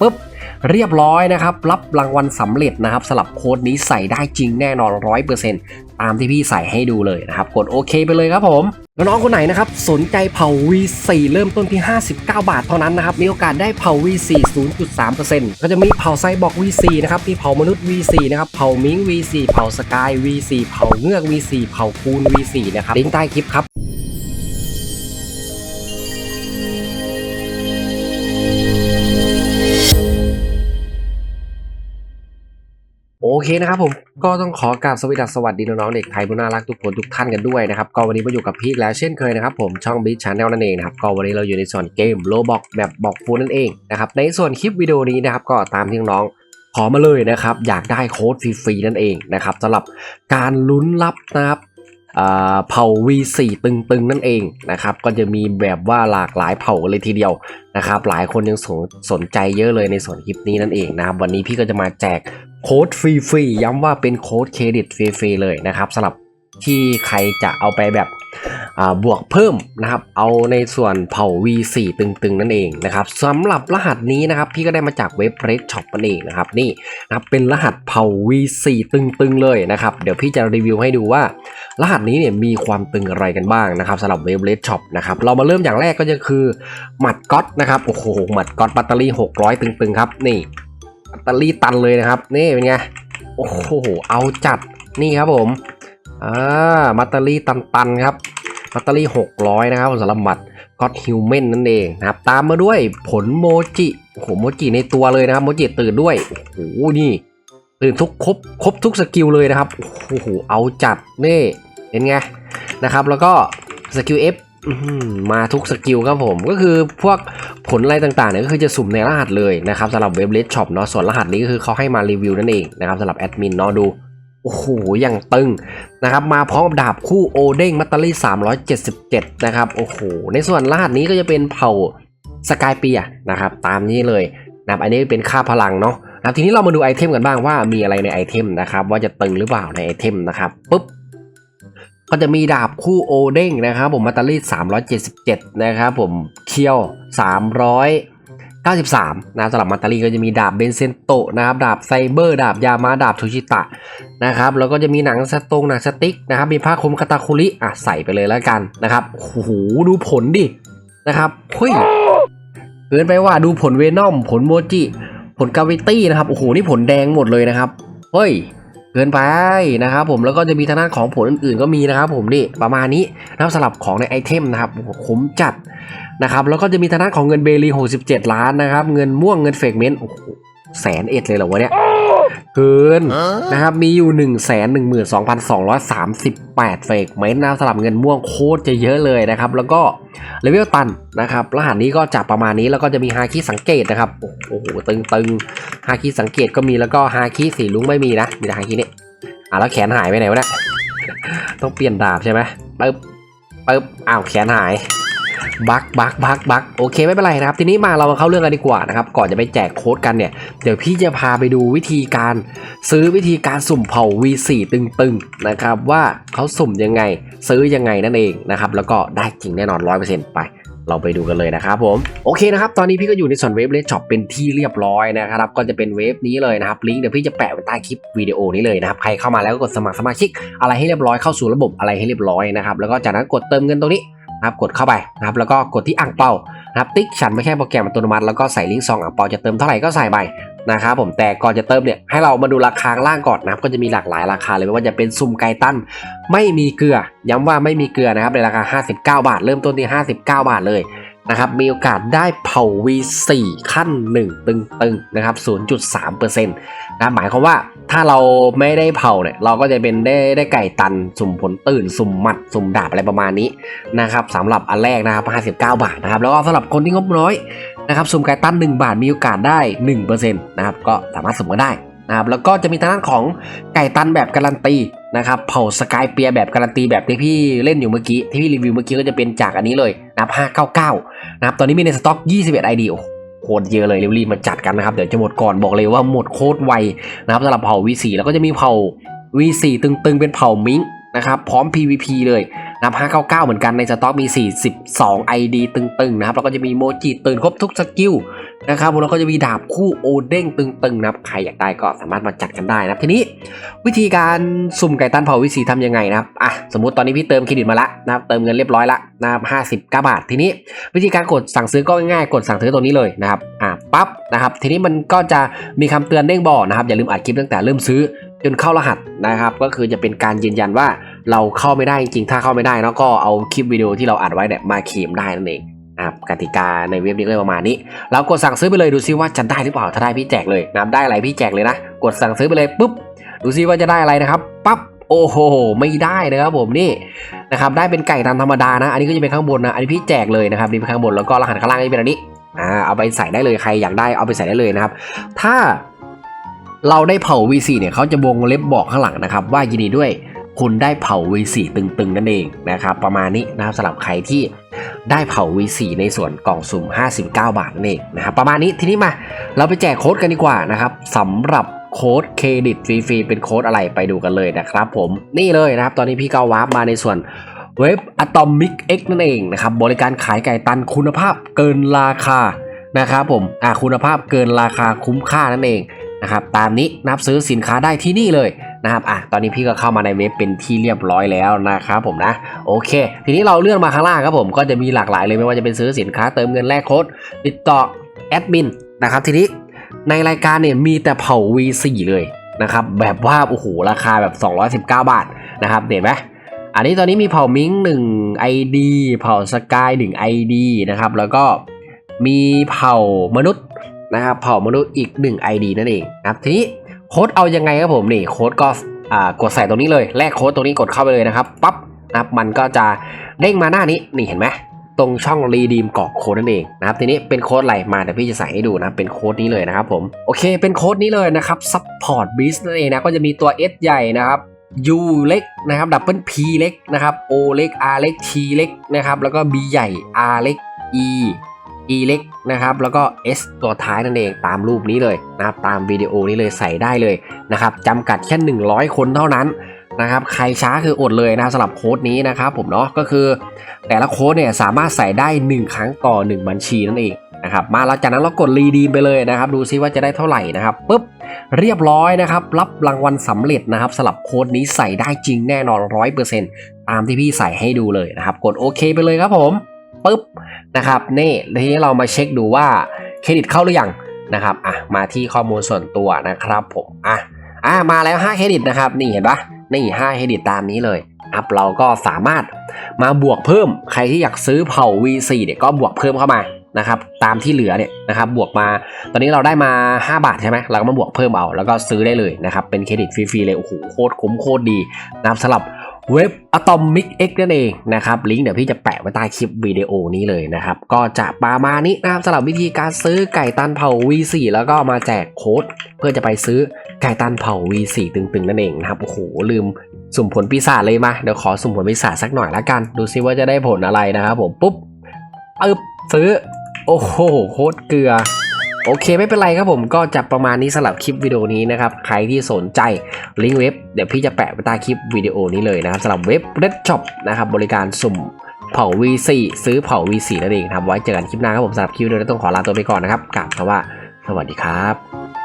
ปุ๊บเรียบร้อยนะครับ รับรางวัลสำเร็จนะครับสำหรับโค้ดนี้ใส่ได้จริงแน่นอน 100%ตามที่พี่ใส่ให้ดูเลยนะครับ กดโอเคไปเลยครับผม น้องๆคนไหนนะครับ สนใจเผา V4 เริ่มต้นที่ 59 บาทเท่านั้นนะครับ มีโอกาสได้เผา V4 0.3%ก็จะมีเผาไซบอร์ก V4 นะครับมีเผามนุษย์ V4 นะครับเผามิง V4 เผาสกาย V4 เผาเงือก V4 เผาคูน V4 นะครับลิงก์ใต้คลิปครับ เคนะครับผมก็ต้องขอกราบสวัสดีสวัสดีน้องๆเด็กไทยผู้น่ารักทุกคนทุกท่านกันด้วยนะครับก็วันนี้มาอยู่กับพี่แล้วเช่นเคยนะครับผมช่องบิ๊ชชาแนลนั่นเองนะครับก็วันนี้เราอยู่ในส่วนเกมโลบอกแบบบอกฟูนั่นเองนะครับในส่วนคลิปวิดีโอนี้นะครับก็ตามที่น้องๆขอมาเลยนะครับอยากได้โค้ดฟรีๆนั่นเองนะครับสำหรับการลุ้นรับนะครับอ่าเผ่า V4 ตึงๆ นั่นเองนะครับก็จะมีแบบว่าหลากหลายเผ่าเลยทีเดียวนะครับหลายคนยังสสนใจเยอะเลยในส่วนคลิปนี้นั่นเองนะครับวันนี้พี่ก็จะมาแจก โค้ดฟรีๆย้ำว่าเป็นโค้ดเครดิตฟรีๆเลยนะครับสำหรับที่ใครจะเอาไปแบบบวกเพิ่มนะครับ เอาในส่วนเผ่า V4 ตึงๆ นั่นเองนะครับสำหรับรหัสนี้นะครับ พี่ก็ได้มาจากเว็บ Red Shop นั่นเองนะครับ นี่นะครับเป็นรหัสเผ่า V4 ตึงๆ เลยนะครับ เดี๋ยวพี่จะรีวิวให้ดูว่า รหัสนี้เนี่ยมีความตึงอะไรกันบ้างนะครับสำหรับเว็บ Red Shop นะครับ เรามาเริ่มอย่างแรกก็จะคือหมัดก๊อตนะครับ โอ้โหหมัดก๊อตแบตเตอรี่ 600 ตึงๆ ครับ นี่ ตเตอรี่ตันเลยนะครับ นี่เป็นไง โอ้โห เอาจัด นี่ครับผม อ่าแบตเตอรี่ตันๆครับแบตเตอรี่ 600 นะครับสำหรับบัตรก็อดฮิวแมนนั่นเองนะครับ ตามมาด้วยผลโมจิ โอ้โห โมจิในตัวเลยนะครับ โมจิตื่นด้วย โอ้โห นี่ตื่นทุกครบครบทุกสกิลเลยนะครับ โอ้โห เอาจัด นี่เห็นไง นะครับ แล้วก็สกิล F อื้อหือ มาทุกสกิลครับผมก็คือพวกผลอะไรต่างๆเนี่ยก็คือจะสุ่มในรหัสเลยนะครับสำหรับเว็บเลดช็อปเนาะส่วนรหัสนี้ก็คือเขาให้มารีวิวนั่นเองนะครับสำหรับแอดมินเนาะดูโอ้โหอย่างตึงนะครับมาพร้อมกับดาบคู่โอเด้งมัตเตอรี่377 นะครับโอ้โหในส่วนรหัสนี้ก็จะเป็นเผ่าสกายเปียนะครับตามนี้เลยนะครับอันนี้เป็นค่าพลังเนาะนะทีนี้เรามาดูไอเทมกันบ้างว่ามีอะไรในไอเทมนะครับว่าจะตึงหรือเปล่าในไอเทมนะครับปุ๊บ ก็จะมีดาบคู่โอเด้งนะครับผมมัตเตอรี่377 นะครับผมเคียว393 นะสำหรับมัตเตอรี่ก็จะมีดาบเบนเซนโตนะครับดาบไซเบอร์ ดาบยามาดาบทูชิตะนะครับแล้วก็จะมีหนังสตงหนังสติ๊กนะครับมีผ้าคลุมคาตาคุริอะใส่ไปเลยแล้วกันนะครับโอ้โหดูผลดินะครับเฮ้ยเกินไปว่าดูผลเวนอมผลโมจิผลกาวิตี้นะครับโอ้โหนี่ผลแดงหมดเลยนะครับเฮ้ย เกินไปนะครับผมแล้วก็จะมีทางด้านของผลอื่นๆก็มีนะครับผมนี่ประมาณนี้นะครับสลับของในไอเทมนะครับโอ้โหคุ้มจัดนะครับแล้วก็จะมีทางด้านของเงินเบลี67 ล้านนะครับเงินม่วงเงินเฟกเมนต์โอ้โหแสนเอ็ดเลยเหรอวะเนี่ย เกินนะครับมีอยู่ 1 1 2 2 3 8เฟกเมนต์นะสำหรับเงินม่วงโคตรจะเยอะเลยนะครับ แล้วก็เลเวลตันนะครับรหัสนี้ก็จะประมาณนี้แล้วก็จะมีฮาคิสังเกตนะครับโอ้โหตึงๆฮาคิสังเกตก็มีแล้วก็ฮาคิสีลุงไม่มีนะมีแต่ฮาคินี่อะแล้วแขนหายไปไหนวะเนี่ยต้องเปลี่ยนดาบใช่ไหมปึ๊บปึ๊บอ้าวแขนหาย บักบักบักบักโอเคไม่เป็นไรนะครับ ทีนี้มาเรามาเข้าเรื่องกันดีกว่านะครับ ก่อนจะไปแจกโค้ดกันเนี่ย เดี๋ยวพี่จะพาไปดูวิธีการซื้อวิธีการสุ่มเผ่า V4 ตึงๆนะครับ ว่าเขาสุ่มยังไงซื้อยังไงนั่นเองนะครับ แล้วก็ได้จริงแน่นอน 100%ไปเราไปดูกันเลยนะครับผมโอเคนะครับตอนนี้พี่ก็อยู่ในส่วนเว็บเลช็อปเป็นที่เรียบร้อยนะครับก็จะเป็นเว็บนี้เลยนะครับลิงก์เดี๋ยวพี่จะแปะไว้ใต้คลิปวิดีโอนี้เลยนะครับใครเข้ามาแล้วก็กดสมัครสมาชิก อะไรให้เรียบร้อยเข้าสู่ระบบอะไรให้เรียบร้อยนะครับแล้วก็จากนั้นกดเติมเงินตรงนี้ นะครับกดเข้าไปนะครับแล้วก็กดที่อ่างเปานะครับติ๊กฉันไม่ใช่โปรแกรมอัตโนมัติแล้วก็ใส่ลิงก์ซองอ่างเปาจะเติมเท่าไหร่ก็ใส่ไปนะครับผมแต่ก่อนจะเติมเนี่ยให้เรามาดูราคาล่างก่อนนะครับก็จะมีหลากหลายราคาเลยไม่ว่าจะเป็นซุ่มไก่ตั้นไม่มีเกลือ ย้ำว่าไม่มีเกลือนะครับในราคา 59 บาท เริ่มต้นที่ 59 บาทเลย นะครับมีโอกาสได้เผา V4 ขั้น 1 ตึงๆนะครับ 0.3%นะหมายความว่าถ้าเราไม่ได้เผาเนี่ยเราก็จะเป็นได้ได้ไก่ตัน สุ่มผลตื่น สุ่มหมัด สุ่มดาบอะไรประมาณนี้นะครับสำหรับอันแรกนะครับ 59 บาทนะครับแล้วก็สำหรับคนที่งบน้อยนะครับสุ่มไก่ตัน 1 บาทมีโอกาสได้ 1%นะครับก็สามารถสุ่มกันได้นะครับแล้วก็จะมีทางด้านของไก่ตันแบบการันตี นะครับเผาสกายเปียแบบการันตีแบบที่พี่เล่นอยู่เมื่อกี้ ที่พี่รีวิวเมื่อกี้ก็จะเป็นจากอันนี้เลยนะครับ599 นะครับ ตอนนี้มีในสต็อก 21 ID โอ้โหโคตรเยอะเลยรีบๆมาจัดกันนะครับ เดี๋ยวจะหมดก่อนบอกเลยว่าหมดโคตรไวนะครับสำหรับเผ่า V4 แล้วก็จะมีเผ่า V4 ตึงๆ เป็นเผ่ามิงนะครับพร้อม PVP เลยนะครับ599 เหมือนกันในสต็อกมี 42 ID ตึงๆ นะครับ แล้วก็จะมีโมจิตื่นครบทุกสกิล นะครับแล้วก็จะมีดาบคู่โอเด้งตึงๆนะครับใครอยากได้ก็สามารถมาจัดกันได้นะครับทีนี้วิธีการสุ่มไก่ตันเผาวิสีทำยังไงนะครับอะสมมติตอนนี้พี่เติมเครดิตมาละนะครับเติมเงินเรียบร้อยละนะครับห้าสิบเก้าบาท ทีนี้วิธีการกดสั่งซื้อก็ง่ายๆกดสั่งซื้อตรงนี้เลยนะครับอะปั๊บนะครับทีนี้มันก็จะมีคำเตือนเด้งบอกนะครับอย่าลืมอัดคลิปตั้งแต่เริ่มซื้อจนเข้ารหัสนะครับก็คือจะเป็นการยืนยันว่าเราเข้าไม่ได้จริงๆถ้าเข้าไม่ได้เนาะก็เอาคลิปวิดีโอที่เราอัดไว้เนี่ยมาเคลมได้นั่นเอง นะครับกติกาในเว็บนี้ก็ประมาณนี้ เรากดสั่งซื้อไปเลยดูซิว่าจะได้หรือเปล่าถ้าได้พี่แจกเลยนะได้อะไรพี่แจกเลยนะ กดสั่งซื้อไปเลยปุ๊บดูซิว่าจะได้อะไรนะครับปั๊บโอ้โหไม่ได้นะครับผมนี่นะครับได้เป็นไก่ตามธรรมดานะ อันนี้ก็จะเป็นข้างบนนะอันนี้พี่แจกเลยนะครับนี่เป็นข้างบนแล้วก็รหัสข้างล่างก็จะเป็นอันนี้อ่าเอาไปใส่ได้เลยใครอยากได้เอาไปใส่ได้เลยนะครับ ถ้าเราได้เผา V4 เนี่ยเขาจะวงเล็บบอกข้างหลังนะครับว่ายินดีด้วย คุณได้เผา V4 ตึงๆ นั่นเองนะครับประมาณนี้นะครับสำหรับใครที่ได้เผา V4 ในส่วนกล่องสุ่ม 59 บาทนั่นเองนะครับประมาณนี้ทีนี้มาเราไปแจกโค้ดกันดีกว่านะครับสำหรับโค้ดเครดิตฟรีๆเป็นโค้ดอะไรไปดูกันเลยนะครับผมนี่เลยนะครับ ตอนนี้พี่ก็วาร์ปมาในส่วนเว็บ Atomic X นั่นเองนะครับบริการขายไก่ตันคุณภาพเกินราคานะครับผมอ่าคุณภาพเกินราคาคุ้มค่านั่นเองนะครับตามนี้นับซื้อสินค้าได้ที่นี่เลย นะครับอะตอนนี้พี่ก็เข้ามาในเว็บเป็นที่เรียบร้อยแล้วนะครับผมนะโอเค ทีนี้เราเลื่อนมาข้างล่างครับผมก็จะมีหลากหลายเลยไม่ว่าจะเป็นซื้อสินค้าเติมเงินแลกโค้ดติดต่อแอดมินนะครับทีนี้ในรายการเนี่ยมีแต่เผา V4 เลยนะครับแบบว่าโอ้โหราคาแบบ 219 บาทนะครับเห็นไหมอันนี้ตอนนี้มีเผ่ามิง1 ID เผ่าสกาย1 ID นะครับแล้วก็มีเผ่ามนุษย์นะครับเผ่ามนุษย์อีก 1 ID นั่นเองนะครับทีนี้ โค้ดเอายังไงครับผมนี่โค้ดก็อ่ากดใส่ตรงนี้เลยแลกโค้ดตรงนี้กดเข้าไปเลยนะครับปั๊บนะครับมันก็จะเด้งมาหน้านี้นี่เห็นไหมตรงช่องรีดีมกรอกโค้ดนั่นเองนะครับทีนี้เป็นโค้ดอะไรมาเดี๋ยวพี่จะใส่ให้ดูนะเป็นโค้ดนี้เลยนะครับผมโอเคเป็นโค้ดนี้เลยนะครับ support beast นั่นเองนะก็จะมีตัว S ใหญ่นะครับ U เล็กนะครับดับเบิล P เล็กนะครับ O เล็ก R เล็ก T เล็กนะครับแล้วก็ B ใหญ่ R เล็ก E E เล็กนะครับแล้วก็ S ตัวท้ายนั่นเองตามรูปนี้เลยนะครับตามวิดีโอนี้เลยใส่ได้เลยนะครับจำกัดแค่ 100 คนเท่านั้นนะครับใครช้าคืออดเลยนะครับสำหรับโค้ดนี้นะครับผมเนาะก็คือ แต่ละโค้ดเนี่ยสามารถใส่ได้ 1 ครั้งต่อ 1 บัญชีนั่นเองนะครับมาแล้วจากนั้นเรากดรีดีมไปเลยนะครับ ดูซิว่าจะได้เท่าไหร่นะครับปุ๊บเรียบร้อยนะครับ รับรางวัลสำเร็จนะครับสำหรับโค้ดนี้ใส่ได้จริงแน่นอน 100%ตามที่พี่ใส่ให้ดูเลยนะครับ กดโอเคไปเลยครับผม ปุ๊บนะครับนี่ทีนี้เรามาเช็คดูว่าเครดิตเข้าหรือยังนะครับอะมาที่ข้อมูลส่วนตัวนะครับผมอะอะมาแล้ว 5 เครดิตนะครับ นี่เห็นปะนี่ 5 เครดิตตามนี้เลยครับเราก็สามารถมาบวกเพิ่มใครที่อยากซื้อเผ่า V4 เนี่ยก็บวกเพิ่มเข้ามานะครับตามที่เหลือเนี่ยนะครับบวกมา ตอนนี้เราได้มา 5 บาทใช่ไหมเราก็มาบวกเพิ่มเอา แล้วก็ซื้อได้เลยนะครับเป็นเครดิตฟรีๆเลยโอ้โหโคตรคุ้มโคตรดีนะครับสำหรับ เว็บ Atomic X นั่นเองนะครับลิงก์เดี๋ยวพี่จะแปะไว้ใต้คลิปวิดีโอนี้เลยนะครับ ก็จะประมาณนี้นะครับสำหรับวิธีการซื้อไก่ตันเผา V4 แล้วก็มาแจกโค้ด เพื่อจะไปซื้อไก่ตันเผา V4 ตึงๆนั่นเองนะครับโอ้โหลืมสุ่มผลปีศาจเลยมาเดี๋ยวขอสุ่มผลปีศาจสักหน่อยละกัน ดูซิว่าจะได้ผลอะไรนะครับผมปุ๊บปึ๊บซื้อ โอ้โหโคตรเกลือ โอเคไม่เป็นไรครับผมก็จะประมาณนี้สำหรับคลิปวิดีโอนี้นะครับ ใครที่สนใจลิงก์เว็บ เดี๋ยวพี่จะแปะไว้ใต้คลิปวิดีโอนี้เลยนะครับสำหรับเว็บ Red Shop นะครับบริการสุ่มเผา V4 ซื้อเผา V4 นั่นเองครับไว้เจอกันคลิปหน้าครับผมสำหรับคลิปวิดีโอนี้ต้องขอลาตัวไปก่อนนะครับกล่าวคำว่า สวัสดีครับ